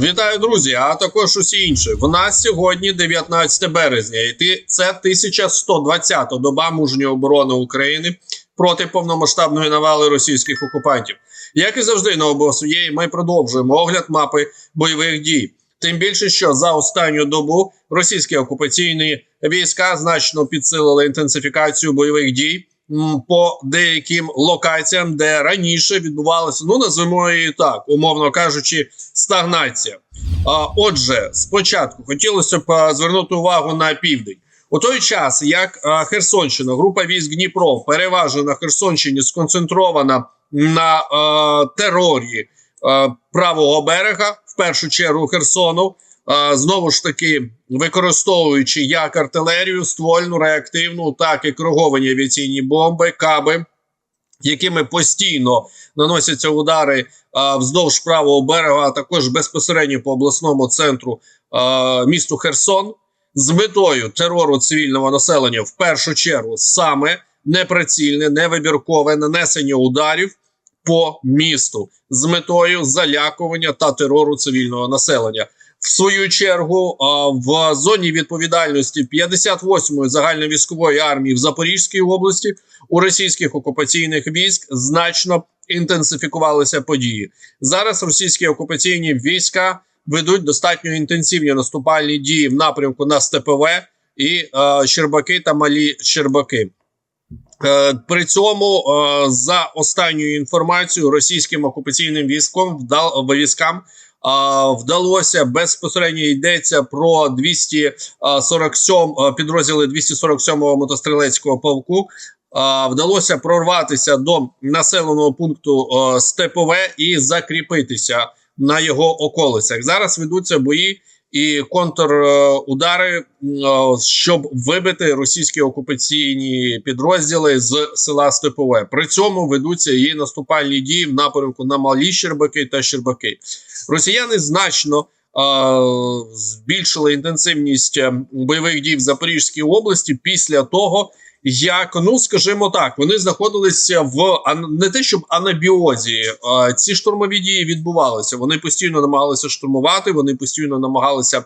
Вітаю, друзі! А також усі інші. В нас сьогодні 19 березня, і ти- це 1120-та доба мужньої оборони України проти повномасштабної навали російських окупантів. Як і завжди на ОБОСУЄ, ми продовжуємо огляд мапи бойових дій. Тим більше, що за останню добу російські окупаційні війська значно підсилили інтенсифікацію бойових дій по деяким локаціям, де раніше відбувалося, ну назвемо її так, умовно кажучи, стагнація. А, отже, спочатку хотілося б звернути увагу на південь. У той час, як Херсонщина, група військ Дніпро, переважно на Херсонщині, сконцентрована на а, терорі а, правого берега, в першу чергу Херсону, знову ж таки використовуючи як артилерію, ствольну, реактивну, так і керовані авіаційні бомби, каби, якими постійно наносяться удари вздовж правого берега, а також безпосередньо по обласному центру місту Херсон, з метою терору цивільного населення, в першу чергу, саме неприцільне, невибіркове нанесення ударів по місту з метою залякування та терору цивільного населення. В свою чергу в зоні відповідальності 58-ї загальновійськової армії в Запорізькій області у російських окупаційних військ значно інтенсифікувалися події. Зараз російські окупаційні війська ведуть достатньо інтенсивні наступальні дії в напрямку на СТПВ і е, Щербаки та Малі Щербаки. Е, При цьому е, за останньою інформацією російським окупаційним військом вдал військам вдалося безпосередньо йдеться про 247 е, підрозділи 247-го мотострілецького полку. Вдалося прорватися до населеного пункту е, Степове і закріпитися на його околицях. Зараз ведуться бої і контрудари, е, щоб вибити російські окупаційні підрозділи з села Степове. При цьому ведуться і наступальні дії в напрямку на Малі Щербаки та Щербаки. Росіяни значно е, збільшили інтенсивність бойових дій в Запорізькій області після того. Як ну скажімо так, вони знаходилися в не те, щоб анабіозі. Ці штурмові дії відбувалися. Вони постійно намагалися штурмувати, вони постійно намагалися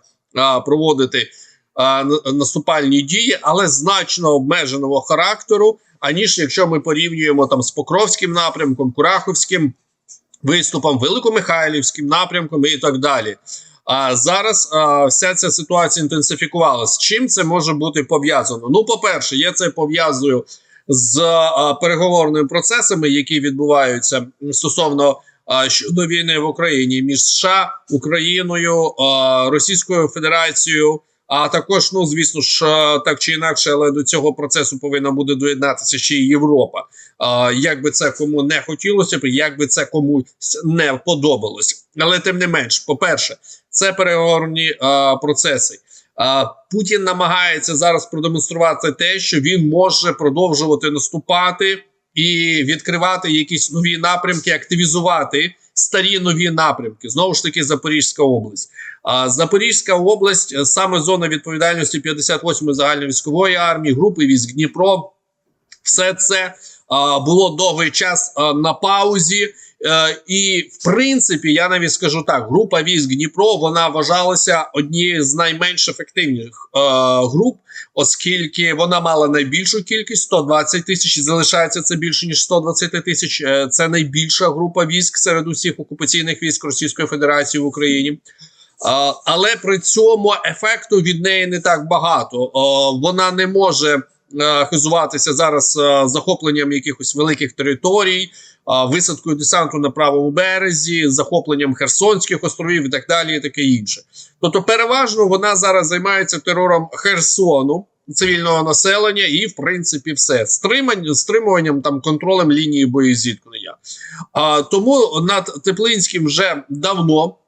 проводити на- наступальні дії, але значно обмеженого характеру. Аніж якщо ми порівнюємо там з Покровським напрямком, Кураховським виступом, Великомихайлівським напрямком і так далі. А зараз вся ця ситуація інтенсифікувалася. Чим це може бути пов'язано? Ну, по-перше, я це пов'язую з переговорними процесами, які відбуваються стосовно а, щодо війни в Україні між США, Україною, а, Російською Федерацією. А також, ну звісно ж, так чи інакше, але до цього процесу повинна буде доєднатися ще й Європа. Як би це кому не хотілося б, як би це комусь не подобалося. Але тим не менш, по-перше, це переговорні процеси. Путін намагається зараз продемонструвати те, що він може продовжувати наступати і відкривати якісь нові напрямки, активізувати старі нові напрямки. Знову ж таки, Запорізька область. А Запорізька область е, саме зона відповідальності 58-ї загальновійськової армії, групи військ Дніпро. Все це а, було довгий час а, на паузі. Е, і в принципі, я навіть скажу так: група військ Дніпро вона вважалася однією з найменш ефективних е, груп, оскільки вона мала найбільшу кількість 120 тисяч. і Залишається це більше ніж 120 тисяч. Е, це найбільша група військ серед усіх окупаційних військ Російської Федерації в Україні. А, але при цьому ефекту від неї не так багато. О, вона не може е, хизуватися зараз е, захопленням якихось великих територій, висадкою десанту на правому березі, захопленням Херсонських островів і так далі, і таке інше. Тобто, переважно вона зараз займається терором Херсону. Цивільного населення і в принципі все стримання стримуванням там контролем лінії боєзіткнення. А тому над Теплинським вже давно Е, е,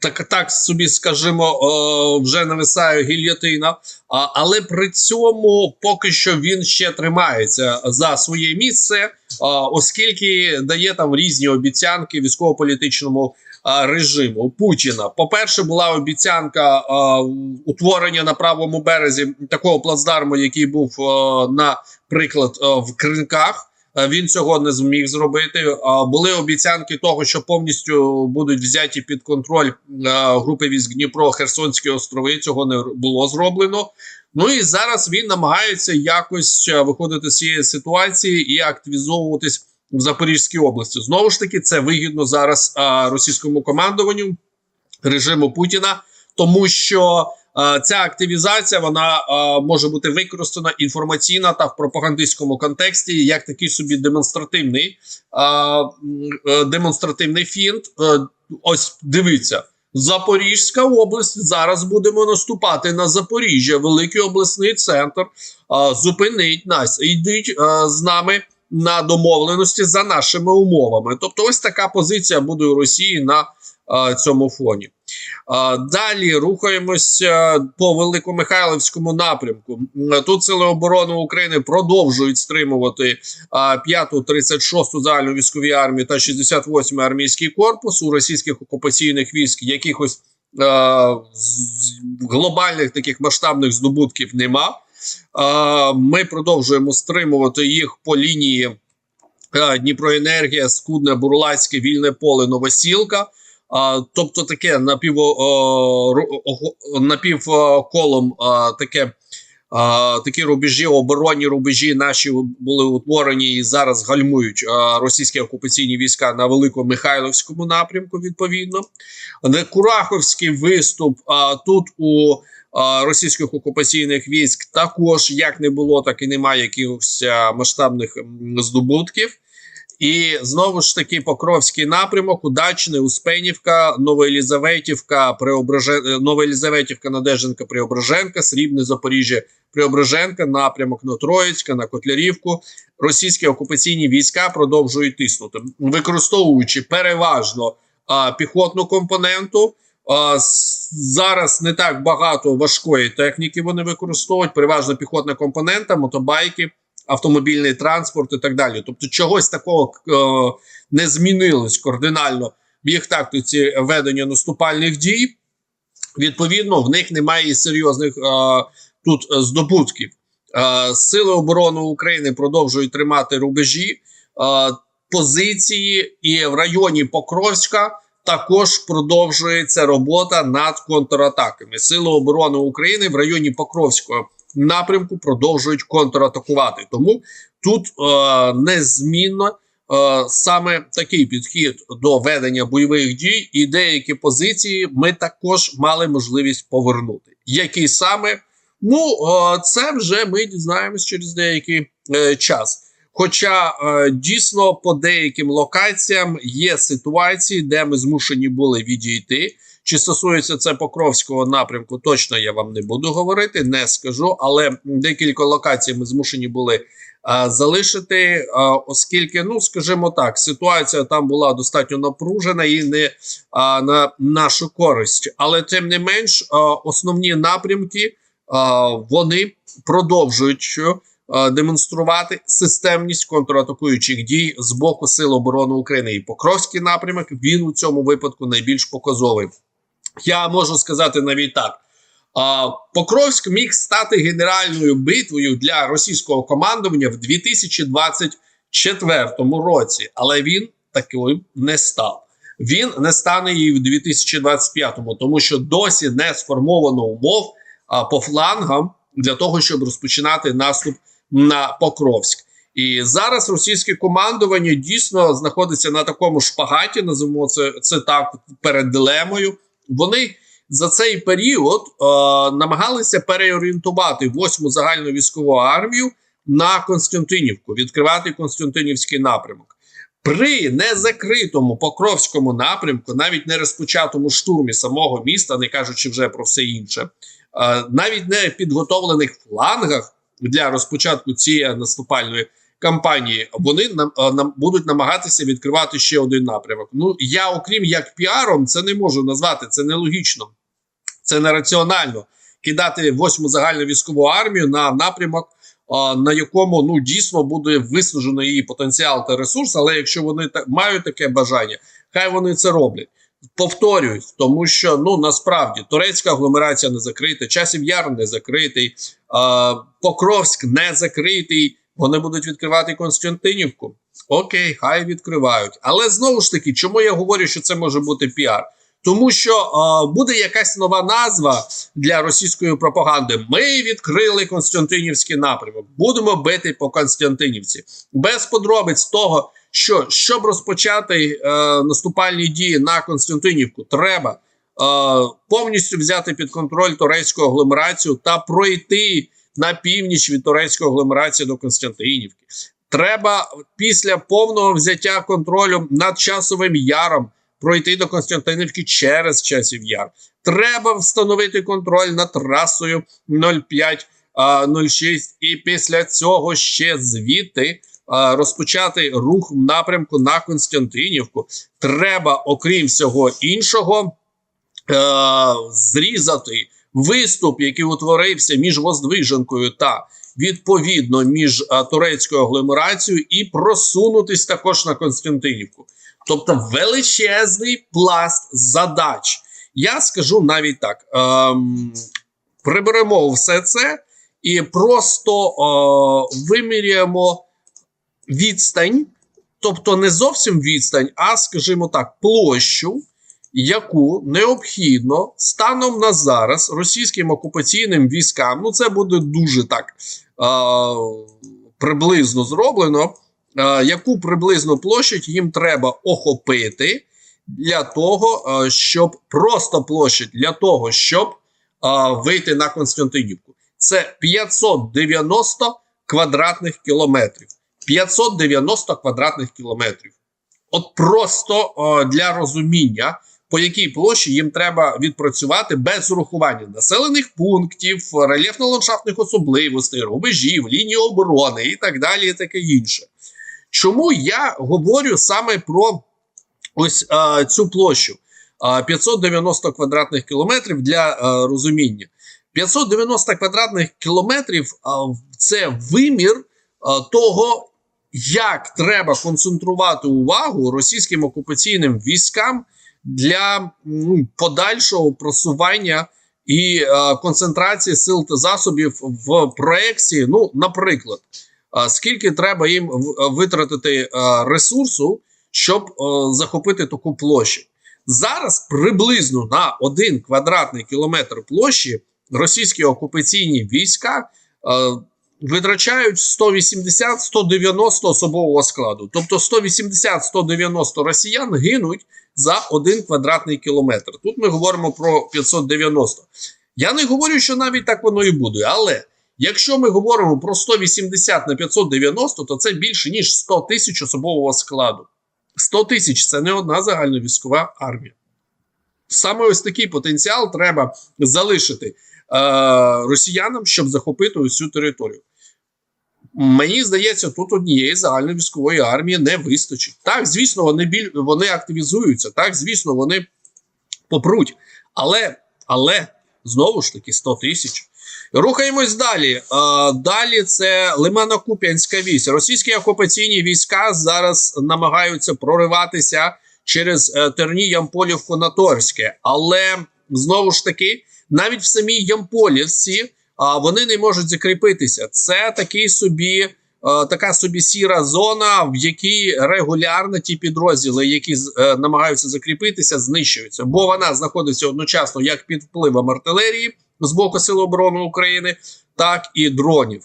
так, так собі скажімо, е, вже нависає гільйотина, але при цьому поки що він ще тримається за своє місце, оскільки дає там різні обіцянки військово-політичному режиму Путіна. По-перше, була обіцянка утворення на правому березі такого плацдарму, який був, наприклад, в Кринках. Е, він цього не зміг зробити. Були обіцянки того, що повністю будуть взяті під контроль е, групи військ Дніпро, Херсонські острови. Цього не було зроблено. Ну і зараз він намагається якось е, виходити з цієї ситуації і активізовуватись в Запорізькій області. Знову ж таки, це вигідно зараз російському командуванню режиму Путіна, тому що ця активізація вона може бути використана інформаційно та в пропагандистському контексті як такий собі демонстративний е, демонстративний фінт. Е, ось дивіться. Запорізька область зараз будемо наступати на Запоріжжя, великий обласний центр. А, зупинить нас, йдіть а, з нами на домовленості за нашими умовами. Тобто, ось така позиція буде у Росії на а, цьому фоні. Далі рухаємося по Великомихайлівському напрямку. Тут Сили оборони України продовжують стримувати а, 5-ту, 36-ту загальну військові армії та 68-й армійський корпус у російських окупаційних військ якихось глобальних таких масштабних здобутків нема. Ми продовжуємо стримувати їх по лінії Дніпроенергія, Скудне, Бурлацьке, Вільне поле, Новосілка. А, тобто таке напів, о, напівколом а, таке. А, такі рубежі, оборонні рубежі наші були утворені і зараз гальмують а, російські окупаційні війська на Великомихайлівському напрямку. Відповідно, де Кураховський виступ а, тут у а, російських окупаційних військ також як не було, так і немає якихось масштабних здобутків. І знову ж таки Покровський напрямок, Удачне, Успенівка, Новоєлізаветівка, Преображен... е, Новоєлізаветівка, Надеженка, Преображенка, Срібне Запоріжжя, Преображенка, напрямок на Троїцька, на Котлярівку. Російські окупаційні війська продовжують тиснути, використовуючи переважно а, піхотну компоненту. А, зараз не так багато важкої техніки вони використовують, переважно піхотна компонента, мотобайки автомобільний транспорт і так далі. Тобто, чогось такого е, не змінилось кардинально в їх тактиці ведення наступальних дій. Відповідно, в них немає серйозних е, тут здобутків. Е, Сили оборони України продовжують тримати рубежі, е, позиції, і в районі Покровська також продовжується робота над контратаками. Сили оборони України в районі Покровського напрямку продовжують контратакувати. Тому тут е, незмінно е, саме такий підхід до ведення бойових дій, і деякі позиції ми також мали можливість повернути. Які саме? Ну, е, це вже ми дізнаємось через деякий е, час. Хоча е, дійсно по деяким локаціям є ситуації, де ми змушені були відійти. Чи стосується це Покровського напрямку, точно я вам не буду говорити, не скажу. Але декілька локацій ми змушені були а, залишити, а, оскільки, ну скажімо так, ситуація там була достатньо напружена і не а, на нашу користь. Але тим не менш, а, основні напрямки а, вони продовжують демонструвати системність контратакуючих дій з боку Сил оборони України. І Покровський напрямок він у цьому випадку найбільш показовий. Я можу сказати навіть так. Покровськ міг стати генеральною битвою для російського командування в 2024 році, але він таким не став. Він не стане її в 2025, тому що досі не сформовано умов по флангам для того, щоб розпочинати наступ на Покровськ. І зараз російське командування дійсно знаходиться на такому шпагаті, називаємо це, це так перед дилемою. Вони за цей період е, намагалися переорієнтувати восьму загальну військову армію на Константинівку, відкривати Константинівський напрямок. При незакритому Покровському напрямку, навіть не розпочатому штурмі самого міста, не кажучи вже про все інше, е, навіть не підготовлених флангах для розпочатку цієї наступальної кампанії, вони нам, е, нам будуть намагатися відкривати ще один напрямок. Ну я, окрім як піаром, це не можу назвати. Це нелогічно, це нераціонально кидати восьму загальну військову армію на напрямок, на якому ну дійсно буде виснажено її потенціал та ресурс. Але якщо вони та мають таке бажання, хай вони це роблять. Повторюють, тому що ну насправді турецька агломерація не закрита, часів яр не закритий, е, Покровськ не закритий. Вони будуть відкривати Константинівку. Окей, хай відкривають. Але знову ж таки, чому я говорю, що це може бути піар? Тому що е, буде якась нова назва для російської пропаганди. Ми відкрили Константинівський напрямок. Будемо бити по Константинівці. Без подробиць того, що щоб розпочати е, наступальні дії на Константинівку, треба е, повністю взяти під контроль турецьку агломерацію та пройти на північ від турецької агломерації до Константинівки. Треба після повного взяття контролю над часовим яром пройти до Константинівки через часів яр. Треба встановити контроль над трасою 05-06 і після цього ще звідти розпочати рух в напрямку на Константинівку. Треба, окрім всього іншого, е, зрізати виступ, який утворився між Воздвиженкою та відповідно між а, турецькою агломерацією, і просунутись також на Константинівку. Тобто величезний пласт задач. Я скажу навіть так: ем, приберемо все це і просто е, виміряємо відстань, тобто не зовсім відстань, а скажімо так, площу, яку необхідно станом на зараз російським окупаційним військам, ну це буде дуже так е, приблизно зроблено, е, яку приблизно площадь їм треба охопити для того, е, щоб просто площадь для того, щоб е, вийти на Константинівку. Це 590 квадратних кілометрів. 590 квадратних кілометрів. От просто е, для розуміння, по якій площі їм треба відпрацювати без урахування населених пунктів, рельєфно-ландшафтних особливостей, рубежів, лінії оборони і так далі, і таке інше. Чому я говорю саме про ось е, цю площу е, 590 квадратних кілометрів для е, розуміння? 590 квадратних кілометрів е, це вимір е, того, як треба концентрувати увагу російським окупаційним військам для ну, подальшого просування і е, концентрації сил та засобів в проекції. Ну, наприклад, е, скільки треба їм витратити е, ресурсу, щоб е, захопити таку площу. Зараз приблизно на один квадратний кілометр площі російські окупаційні війська е, витрачають 180-190 особового складу. Тобто 180-190 росіян гинуть за один квадратний кілометр. Тут ми говоримо про 590. Я не говорю, що навіть так воно і буде, але якщо ми говоримо про 180 на 590, то це більше ніж 100 тисяч особового складу. 100 тисяч це не одна загальновійськова армія. Саме ось такий потенціал треба залишити е, росіянам, щоб захопити усю територію. Мені здається, тут однієї загальновійськової армії не вистачить. Так, звісно, вони біль вони активізуються. Так, звісно, вони попруть. Але, але знову ж таки 100 тисяч. Рухаємось далі. Далі це Лимано-Куп'янська вісь. Російські окупаційні війська зараз намагаються прориватися через е, Терні Ямполівку на Торське. Але знову ж таки, навіть в самій Ямполівці вони не можуть закріпитися. Це такий собі. е, Така собі сіра зона, в якій регулярно ті підрозділи, які е, намагаються закріпитися, знищуються, бо вона знаходиться одночасно як під впливом артилерії з боку Сил оборони України, так і дронів.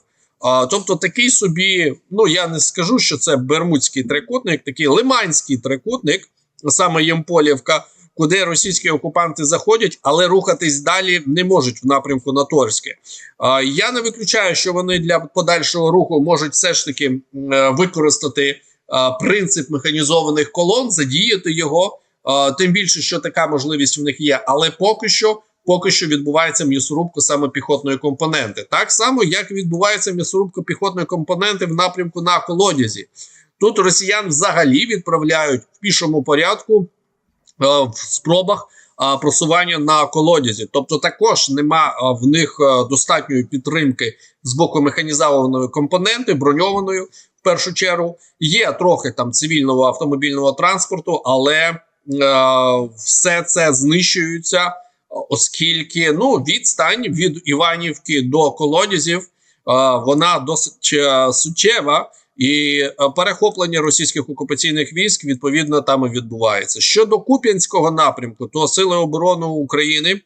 Тобто такий собі, ну я не скажу, що це бермудський трикутник, такий лиманський трикутник, саме Ємполівка, куди російські окупанти заходять, але рухатись далі не можуть в напрямку на Торське. Я не виключаю, що вони для подальшого руху можуть все ж таки е, використати принцип механізованих колон, задіяти його. Тим більше, що така можливість в них є, але поки що. Поки що відбувається м'ясорубка саме піхотної компоненти, так само як відбувається м'ясорубка піхотної компоненти в напрямку на колодязі. Тут росіян взагалі відправляють в пішому порядку е, в спробах е, просування на колодязі. Тобто, також нема е, в них е, достатньої підтримки з боку механізованої компоненти, броньованої в першу чергу. Є трохи там цивільного автомобільного транспорту, але е, все це знищується, оскільки ну відстань від Іванівки до колодязів. вона досить е, суттєва. І е, перехоплення російських окупаційних військ відповідно там і відбувається. Щодо Куп'янського напрямку, то сили оборони України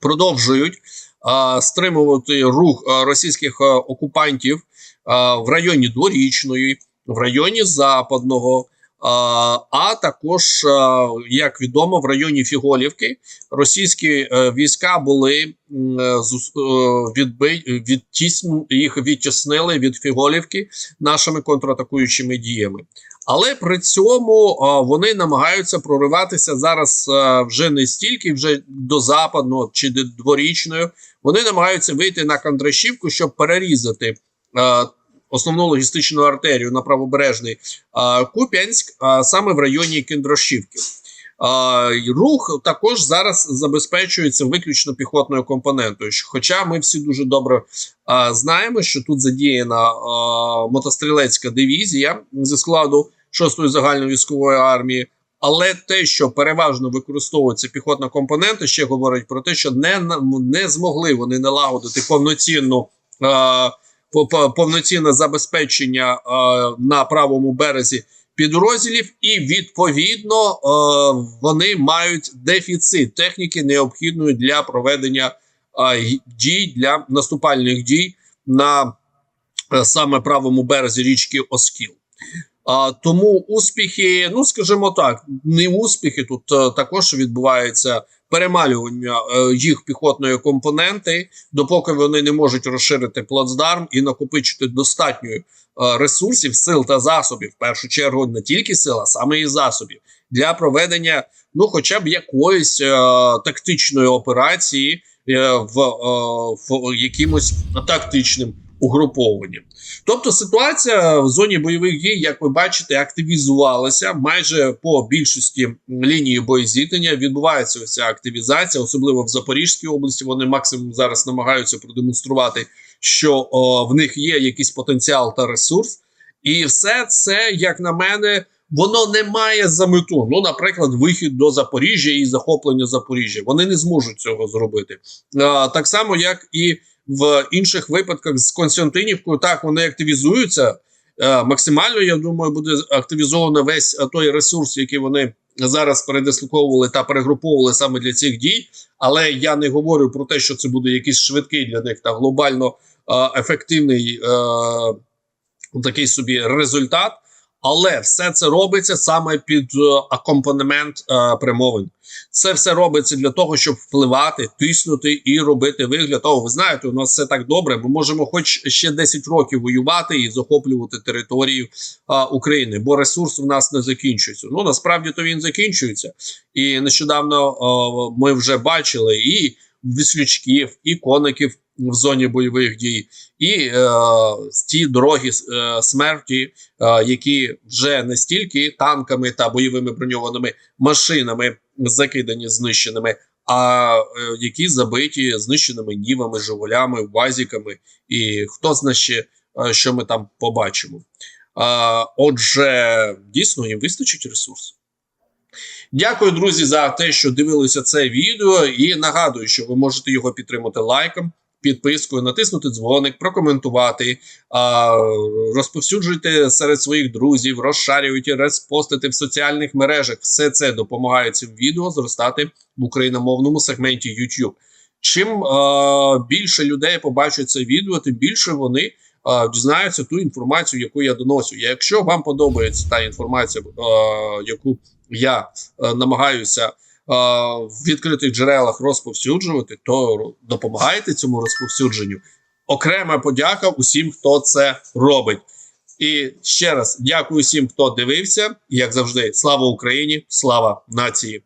продовжують а, стримувати рух російських а, окупантів а, в районі Дворічної, в районі Западного. А, також, як відомо, в районі Фіголівки російські е, війська були е, е, відби, їх відтіснили від Фіголівки нашими контратакуючими діями. Але при цьому вони намагаються прориватися зараз вже не стільки вже до западного чи дворічної. Вони намагаються вийти на Кондрашівку, щоб перерізати основну логістичну артерію на правобережний Куп'янськ, а, саме в районі Кіндрашівки. А, рух також зараз забезпечується виключно піхотною компонентою. Хоча ми всі дуже добре знаємо, що тут задіяна мотострілецька дивізія зі складу 6-ї загальновійськової армії. Але те, що переважно використовується піхотна компонента, ще говорить про те, що не, не змогли вони налагодити повноцінну е, повноцінне забезпечення е, на правому березі підрозділів, і відповідно е, вони мають дефіцит техніки, необхідної для проведення е, дій для наступальних дій на е, саме правому березі річки Оскіл. А, тому успіхи, ну скажімо так, не успіхи. Тут е, також відбувається перемалювання е, їх піхотної компоненти, допоки вони не можуть розширити плацдарм і накопичити достатньо е, ресурсів, сил та засобів. В першу чергу не тільки сил, а саме і засобів для проведення, ну, хоча б якоїсь е, тактичної операції е, в, е, в якимось тактичним угрупованням. Тобто ситуація в зоні бойових дій, як ви бачите, активізувалася майже по більшості лінії боєзіткнення. Відбувається ця активізація, особливо в Запорізькій області. Вони максимум зараз намагаються продемонструвати, що о, в них є якийсь потенціал та ресурс, і все це, як на мене, воно не має за мету. Ну, наприклад, вихід до Запоріжжя і захоплення Запоріжжя. Вони не зможуть цього зробити. А, так само, як і в інших випадках з Константинівкою, так вони активізуються. Е, максимально, я думаю, буде активізовано весь е, той ресурс, який вони зараз передислоковували та перегруповували саме для цих дій. Але я не говорю про те, що це буде якийсь швидкий для них та глобально е, ефективний такий собі результат. Але все це робиться саме під е, акомпанемент е, примовин. Це все робиться для того, щоб впливати, тиснути і робити вигляд. О, ви знаєте, у нас все так добре. Ми можемо, хоч ще 10 років воювати і захоплювати територію а, України, бо ресурс в нас не закінчується. Ну насправді то він закінчується. І нещодавно а, ми вже бачили і віслючків, і коників в зоні бойових дій, і е, ті дороги е, смерті, е, які вже не стільки танками та бойовими броньованими машинами закидані знищеними, а е, які забиті знищеними нівами, живолями, вазіками, і хто знає ще, е, що ми там побачимо. А, отже, дійсно їм вистачить ресурсу. Дякую, друзі, за те, що дивилися це відео. І нагадую, що ви можете його підтримати лайком, підпискою, натиснути дзвоник, прокоментувати, розповсюджуйте серед своїх друзів, розшарюйте, розпостите в соціальних мережах. Все це допомагає цим відео зростати в україномовному сегменті YouTube. Чим більше людей побачать це відео, тим більше вони дізнаються ту інформацію, яку я доношу. Якщо вам подобається та інформація, яку я намагаюся а, в відкритих джерелах розповсюджувати, то допомагайте цьому розповсюдженню. Окрема подяка усім, хто це робить. І ще раз дякую всім, хто дивився. Як завжди, слава Україні, слава нації.